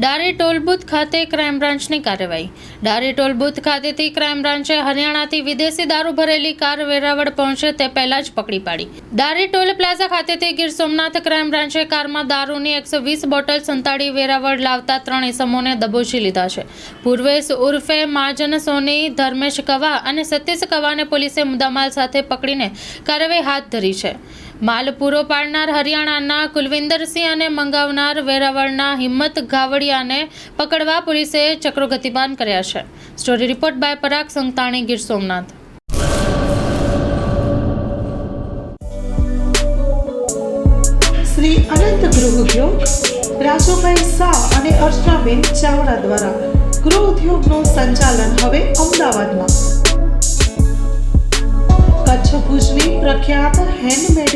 Dari toll booth ખાતે crime બ્રાન્ચની કાર્યવાહી. ડારી ટોલ બૂથ ખાતેથી ક્રાઇમ બ્રાન્ચે હરિયાણાથી વિદેશી દારૂ ભરેલી કાર વેરાવળ પહોંચે તે પહેલા જ પકડી પાડી. ડારી ટોલ પ્લાઝા ખાતેથી ગીર સોમનાથ ક્રાઇમ બ્રાન્ચે કારમાં દારૂની એકસો વીસ બોટલ સંતાડી વેરાવળ લાવતા ત્રણ ઇસમોને દબોચી લીધા છે. પૂર્વેશ ઉર્ફે માજન સોની, ધર્મેશ કવા અને સતીશ કવાને પોલીસે મુદ્દામાલ સાથે પકડીને કાર્યવાહી હાથ ધરી છે. માલ પૂરો પાડનાર હરિયાણાના કુલવિંદરસિંહ અને મંગાવનાર વેરાવળના હિંમત ગાવડિયાને પકડવા પોલીસે ચક્રો ગતિમાન કર્યા છે. Story report by Parag Santani, Gir Somnath. Shri Anant ગૃહ ઉદ્યોગ, રાજુભાઈ શાહ અને અર્ચનાબેન ચાવડા દ્વારા ગૃહ ઉદ્યોગનું સંચાલન હવે અમદાવાદમાં. કચ્છ ભુજની પ્રખ્યાત હેન્ડમેડ